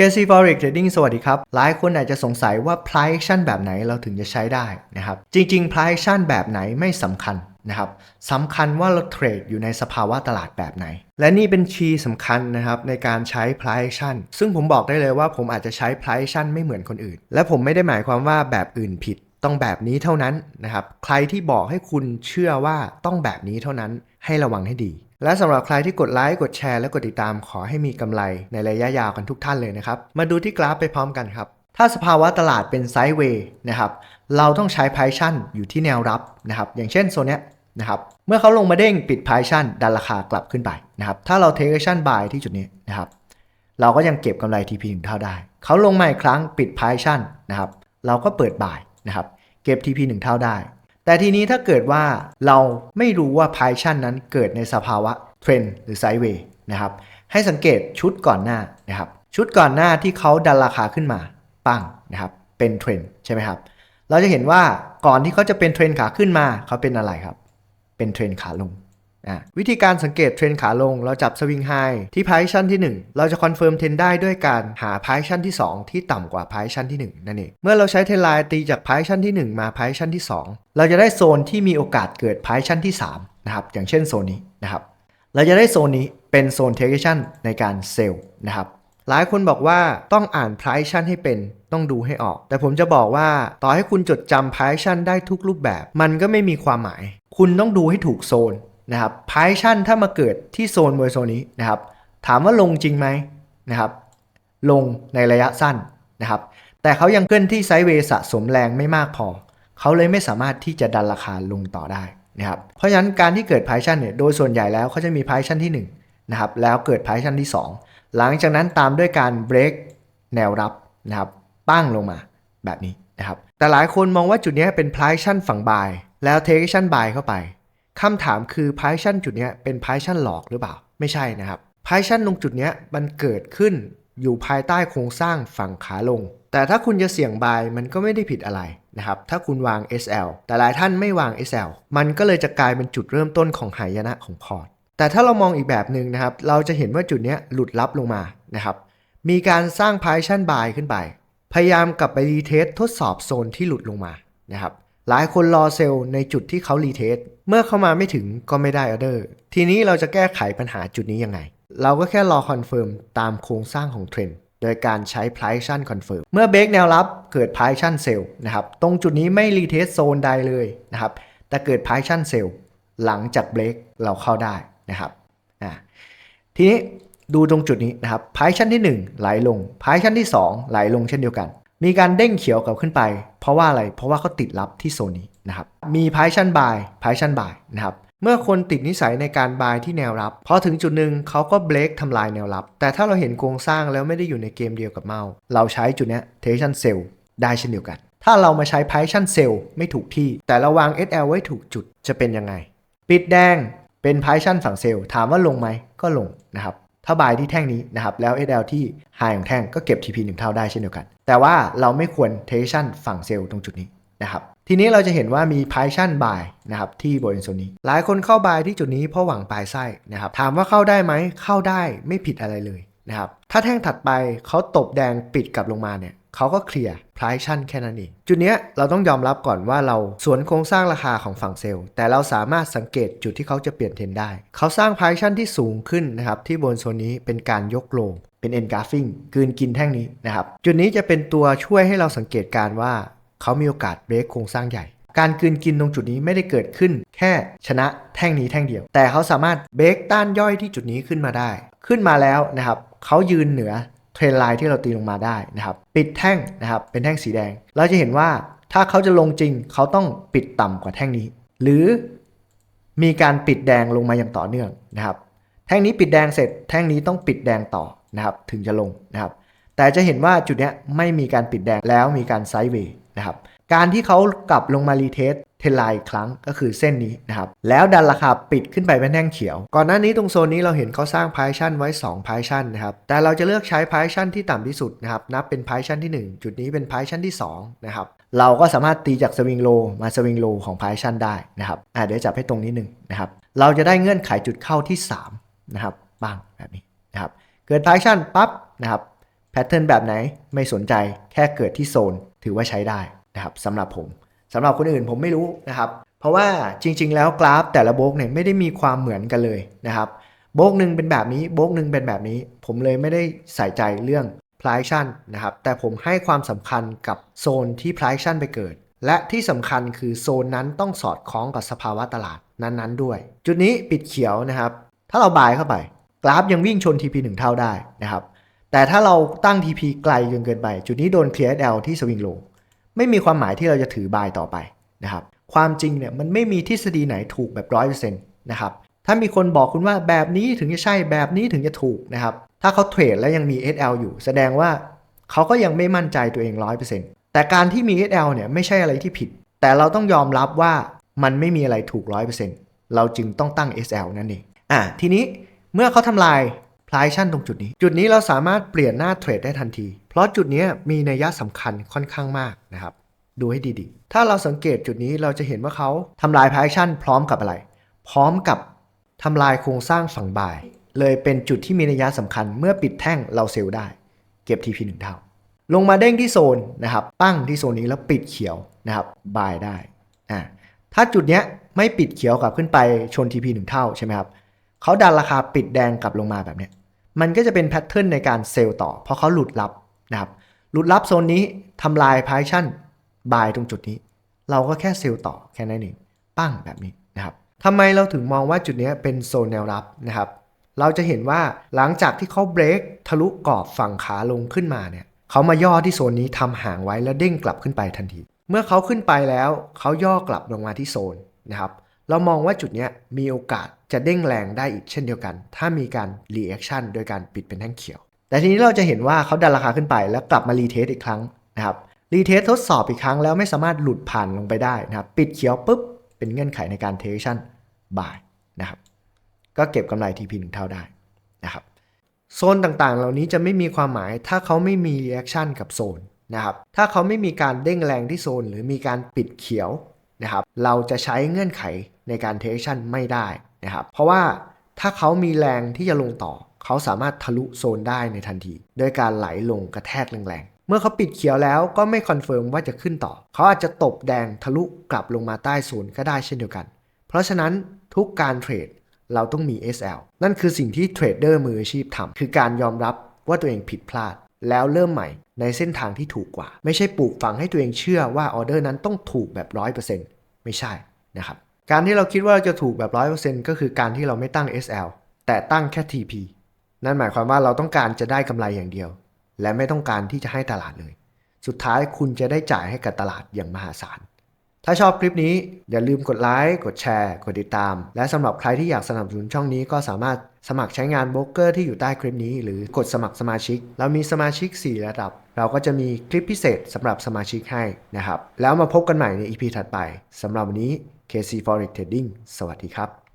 KC Forex Trading สวัสดีครับ หลายคนอาจจะสงสัยว่า price action แบบไหนเราถึงจะใช้ได้นะครับ จริง ๆ price action แบบไหนไม่สำคัญนะครับสำคัญว่าเราเทรดอยู่ในสภาวะตลาดแบบไหน และนี่เป็นคีย์สำคัญนะครับในการใช้ price action ซึ่งผมบอกได้เลยว่าผมอาจจะใช้ price action ไม่เหมือนคนอื่น และผมไม่ได้หมายความว่าแบบอื่นผิดต้องแบบนี้เท่านั้นนะครับ ใครที่บอกให้คุณเชื่อว่าต้องแบบนี้เท่านั้นให้ระวังให้ดี และสำหรับใครที่กดไลค์กดแชร์และกดติดตามขอให้มีกำไรในระยะยาวกันทุกท่านเลยนะครับ มาดูที่กราฟไปพร้อมกันครับ ถ้าสภาวะตลาดเป็นไซด์เวย์นะครับ เราต้องใช้ p พชั่นอยู่ที่แนวรับนะครับ อย่างเช่นโซนเนี้ยนะครับเมื่อเขาลงมาเด้งปิด p พชั่นดันราคากลับขึ้นไปนะครับถ้าเราเทคชั่นบายที่จุดนี้นะครับเราก็ยังเก็บกำไร TP 1เท่าได้ เขาลงมาอีกครั้งปิด p พชั่นนะครับเราก็เปิดบ่ายนะครับเก็บ TP 1 เท่าได้ แต่ทีนี้ถ้าเกิดว่าเราไม่รู้ว่าพายชั่นนั้นเกิดในสภาวะเทรนหรือไซด์เวย์นะครับให้สังเกตชุดก่อนหน้านะครับชุดก่อนหน้าที่เขาดันราคาขึ้นมาปังนะครับเป็นเทรนใช่ไหมครับเราจะเห็นว่าก่อนที่เขาจะเป็นเทรนขาขึ้นมาเขาเป็นอะไรครับ เป็นเทรนขาลง วิธีการสังเกตเทรนขาลง เราจับสวิงไฮที่พายชั่นที่ 1 เราจะคอนเฟิร์มเทรนได้ด้วยการหาพายชั่นที่ 2 ที่ต่ำกว่าพายชั่นที่ 1 นั่นเอง เมื่อเราใช้เทรนไลน์ตีจากพายชั่นที่ 1 มาพายชั่นที่ 2 เราจะได้โซนที่มีโอกาสเกิดพายชั่นที่3นะครับอย่างเช่นโซนนี้นะครับเราจะได้โซนนี้เป็นโซนเทคชั่นในการเซลล์นะครับหลายคนบอกว่าต้องอ่าน price action ให้เป็นต้องดูให้ออก แต่ผมจะบอกว่าต่อให้คุณจดจำ price action ได้ทุกรูปแบบ มันก็ไม่มีความหมาย คุณต้องดูให้ถูกโซน นะครับ price action ถ้ามาเกิดที่โซนบริโซนนี้นะครับถามว่าลงจริงไหมนะครับลงในระยะสั้นนะครับแต่เขายังเคลื่อนที่ไซด์เวย์สะสมแรงไม่มากพอ เขาเลยไม่สามารถที่จะดันราคาลงต่อได้นะครับเพราะฉะนั้นการที่เกิด price action เนี่ยโดยส่วนใหญ่แล้วเขาจะมี price action ที่1นะครับแล้วเกิด price action ที่ 2 หลังจากนั้นตามด้วยการ break แนวรับนะครับปั้งลงมาแบบนี้นะครับแต่หลายคนมองว่าจุดนี้เป็น price action ฝั่ง buy แล้ว take action buy เข้าไป คำถามคือ price action จุดนี้เป็น price action หลอกหรือเปล่า ไม่ใช่นะครับ price action ตรงจุดนี้มันเกิดขึ้นอยู่ภายใต้โครงสร้างฝั่งขาลง แต่ถ้าคุณจะเสี่ยง buy มันก็ไม่ได้ผิดอะไรนะครับ ถ้าคุณวาง SL แต่หลายท่านไม่วาง SL มันก็เลยจะกลายเป็นจุดเริ่มต้นของหายนะของพอร์ต แต่ถ้าเรามองอีกแบบหนึ่งนะครับ เราจะเห็นว่าจุดนี้หลุดลับลงมานะครับ มีการสร้าง price action buy ขึ้นไป พยายามกลับไปรีเทสทดสอบโซนที่หลุดลงมานะครับ หลายคนรอเซลล์ในจุดที่เขารีเทสเมื่อเข้ามาไม่ถึงก็ไม่ได้ออเดอร์ ทีนี้เราจะแก้ไขปัญหาจุดนี้ยังไง เราก็แค่รอคอนเฟิร์มตามโครงสร้างของเทรนด์โดยการใช้ price action confirm เมื่อเบรกแนวรับเกิด price action sell นะครับ ตรงจุดนี้ไม่รีเทสโซนใดเลยนะครับ แต่เกิด price action sell หลังจากเบรกเราเข้าได้นะครับอ่าทีนี้ดูตรงจุดนี้นะครับพายชั้นที่ 1 ไหลลงพายชั้นที่ 2 ไหลลงเช่นเดียวกัน มีการเด้งเขียวกลับขึ้นไป เพราะว่าอะไร เพราะว่าเขาติดรับที่โซนนี้นะครับ มีพายชั้นบายพายชั้นบายนะครับ เมื่อคนติดนิสัยในการบายที่แนวรับ พอถึงจุดหนึ่งเขาก็เบรกทำลายแนวรับ แต่ถ้าเราเห็นโครงสร้างแล้วไม่ได้อยู่ในเกมเดียวกับเมาส์เราใช้จุดเนี้ยเทชันเซลได้เช่นเดียวกัน ถ้าเรามาใช้พายชั้นเซลไม่ถูกที่ แต่เราวาง SL ไว้ถูกจุดจะเป็นยังไง ปิดแดงเป็นพายชันฝั่งเซลถามว่าลงไหมก็ลงนะครับ ถ้าบายที่แท่งนี้นะครับแล้ว SL ที่ไฮของแท่งก็เก็บ TP 1 เท่าได้เช่นเดียวกัน แต่ว่าเราไม่ควรเทชั่นฝั่งเซลล์ตรงจุดนี้นะครับทีนี้เราจะเห็นว่ามีพายชั่นบายนะครับที่บริเวณโซนนี้ หลายคนเข้าบายที่จุดนี้เพราะหวังปลายไส้นะครับถามว่าเข้าได้ไหมเข้าได้ไม่ผิดอะไรเลย นะครับถ้าแท่งถัดไปเขาตบแดงปิดกลับลงมาเนี่ยเขาก็เคลียร์ price action แค่นั้นเอง จุดเนี้ยเราต้องยอมรับก่อนว่าเราสวนโครงสร้างราคาของฝั่งเซลล์ แต่เราสามารถสังเกตจุดที่เขาจะเปลี่ยนเทรนได้ เขาสร้าง price action ที่สูงขึ้นนะครับที่บนโซนนี้เป็นการยกโลงเป็น engulfing กืนกินแท่งนี้นะครับจุดนี้จะเป็นตัวช่วยให้เราสังเกตการว่าเขามีโอกาสเบรกโครงสร้างใหญ่ การกืนกินตรงจุดนี้ไม่ได้เกิดขึ้น แค่ชนะแท่งนี้แท่งเดียว แต่เขาสามารถเบรกต้านย่อยที่จุดนี้ขึ้นมาได้ ขึ้นมาแล้วนะครับเขายืนเหนือเทรนไลน์ที่เราตีลงมาได้นะครับ ปิดแท่งนะครับเป็นแท่งสีแดง เราจะเห็นว่าถ้าเขาจะลงจริงเขาต้องปิดต่ำกว่าแท่งนี้ หรือมีการปิดแดงลงมาอย่างต่อเนื่องนะครับ แท่งนี้ปิดแดงเสร็จ แท่งนี้ต้องปิดแดงต่อนะครับ ถึงจะลงนะครับ แต่จะเห็นว่าจุดนี้ไม่มีการปิดแดงแล้วมีการไซด์เวย์ นะครับการที่เขากลับลงมารีเทสเทนไลน์อีกครั้งก็คือเส้นนี้นะครับแล้วดันราคาปิดขึ้นไปเป็นแท่งเขียว ก่อนหน้านี้ตรงโซนนี้เราเห็นเขาสร้างพายชั่นไว้2พายชั่นนะครับแต่เราจะเลือกใช้พายชั่นที่ต่ำที่สุดนะครับนับเป็นพายชั่นที่ 1 จุดนี้เป็นพายชั่นที่2นะครับเราก็สามารถตีจากสวิงโลมาสวิงโลของพายชั่นได้นะครับอ่าเดี๋ยวจับให้ตรงนี้หนึ่งนะครับเราจะได้เงื่อนไขจุดเข้าที่3นะครับบ้างแบบนี้นะครับเกิดพายชั่นปั๊บนะครับ แพทเทิร์นแบบไหนไม่สนใจแค่เกิดที่โซน ถือว่าใช้ได้นะครับสำหรับผมสำหรับคนอื่นผมไม่รู้นะครับ เพราะว่าจริง ๆ แล้วกราฟแต่ละโบกเนี่ยไม่ได้มีความเหมือนกันเลยนะครับโบกหนึ่งเป็นแบบนี้โบกหนึ่งเป็นแบบนี้ ผมเลยไม่ได้ใส่ใจเรื่อง p r i c e นะครับแต่ผมให้ความสำคัญกับโซนที่ p r i c e ไปเกิด และที่สำคัญคือโซนนั้นต้องสอดคล้องกับสภาวะตลาดนั้นๆด้วย จุดนี้ปิดเขียวนะครับ ถ้าเราบายเข้าไป กราฟยังวิ่งชน TP 1 เท่าได้นะครับ แต่ถ้าเราตั้ง TP ไกลจนเกินไป จุดนี้โดน clear L ที่สวิงโลไม่มีความหมายที่เราจะถือบายต่อไปนะครับ ความจริงเนี่ยมันไม่มีทฤษฎีไหนถูกแบบ100%นะครับ ถ้ามีคนบอกคุณว่าแบบนี้ถึงจะใช่แบบนี้ถึงจะถูกนะครับ ถ้าเขาเทรดแล้วยังมี SL อยู่ แสดงว่าเขาก็ยังไม่มั่นใจตัวเอง100%แต่การที่มี SL เนี่ยไม่ใช่อะไรที่ผิด แต่เราต้องยอมรับว่ามันไม่มีอะไรถูก100%เราจึงต้องตั้ง SL นั่นเองอะทีนี้เมื่อเขาทำลาย p r i c e ตรงจุดนี้ จุดนี้เราสามารถเปลี่ยนหน้าเทรดได้ทันที เพราะจุดนี้มีนัยสำคัญค่อนข้างมากนะครับ ดูให้ดีๆ ถ้าเราสังเกตจุดนี้เราจะเห็นว่าเขาทำลาย p r i c e พร้อมกับอะไร พร้อมกับทำลายโครงสร้างฝั่งบ่าย เลยเป็นจุดที่มีนัยสำคัญเมื่อปิดแท่งเราเซลล์ได้ เก็บ TP 1เท่า ลงมาเด้งที่โซนนะครับตั้งที่โซนนี้แล้วปิดเขียวนะครับบายได้อ่าถ้าจุดเนี้ยไม่ปิดเขียวกลับขึ้นไปชน TP 1เท่าใช่ไหมครับเขาดันราคาปิดแดงกลับลงมาแบบเนี้ย มันก็จะเป็นแพทเทิร์นในการเซลล์ต่อ เพราะเขาหลุดลับนะครับหลุดลับโซนนี้ทำลายพายชั่นบายตรงจุดนี้ เราก็แค่เซลล์ต่อแค่นั้นเองปั้งแบบนี้นะครับทำไมเราถึงมองว่าจุดนี้เป็นโซนแนวรับนะครับเราจะเห็นว่าหลังจากที่เขาเบรกทะลุกรอบฝั่งขาลงขึ้นมาเนี่ยเขามาย่อที่โซนนี้ทำห่างไว้แล้วเด้งกลับขึ้นไปทันที เมื่อเขาขึ้นไปแล้วเขาย่อกลับลงมาที่โซนนะครับเรามองว่าจุดนี้มีโอกาส จะเด้งแรงได้อีกเช่นเดียวกัน ถ้ามีการรีแอคชั่นโดยการปิดเป็นแท่งเขียว แต่ทีนี้เราจะเห็นว่าเขาดันราคาขึ้นไปแล้วกลับมารีเทสอีกครั้งนะครับรีเทสทดสอบอีกครั้งแล้วไม่สามารถหลุดผ่านลงไปได้นะครับปิดเขียวปุ๊บเป็นเงื่อนไขในการเทคชั่นบายนะครับก็เก็บกำไร TP 1เท่าได้นะครับโซนต่างๆ เหล่านี้จะไม่มีความหมายถ้าเขาไม่มีรีแอคชั่นกับโซนนะครับถ้าเขาไม่มีการเด้งแรงที่โซน หรือมีการปิดเขียวนะครับเราจะใช้เงื่อนไขในการเทคชั่นไม่ได้ นะครับเพราะว่าถ้าเขามีแรงที่จะลงต่อ เขาสามารถทะลุโซนได้ในทันที โดยการไหลลงกระแทกแรงๆ เมื่อเขาปิดเขียวแล้วก็ไม่คอนเฟิร์มว่าจะขึ้นต่อ เขาอาจจะตบแดงทะลุกลับลงมาใต้โซนก็ได้เช่นเดียวกัน เพราะฉะนั้นทุกการเทรดเราต้องมี SL นั่นคือสิ่งที่เทรดเดอร์มืออาชีพทำคือการยอมรับว่าตัวเองผิดพลาด แล้วเริ่มใหม่ในเส้นทางที่ถูกกว่า ไม่ใช่ปลูกฝังให้ตัวเองเชื่อว่าออเดอร์นั้นต้องถูกแบบ 100%ไม่ใช่นะครับ การที่เราคิดว่าเราจะถูกแบบ 100%ก็คือการที่เราไม่ตั้ง SL แต่ตั้งแค่ TP นั่นหมายความว่าเราต้องการจะได้กำไรอย่างเดียว และไม่ต้องการที่จะให้ตลาดเลย สุดท้ายคุณจะได้จ่ายให้กับตลาดอย่างมหาศาล ถ้าชอบคลิปนี้อย่าลืมกดไลค์ กดแชร์ กดติดตาม และสำหรับใครที่อยากสนับสนุนช่องนี้ก็สามารถสมัครใช้งานโบรกเกอร์ที่อยู่ใต้คลิปนี้ หรือกดสมัครสมาชิก เรามีสมาชิก 4 ระดับ เราก็จะมีคลิปพิเศษสำหรับสมาชิกให้นะครับ แล้วมาพบกันใหม่ใน EP ถัดไปสำหรับวันนี้ KC Forex Trading สวัสดีครับ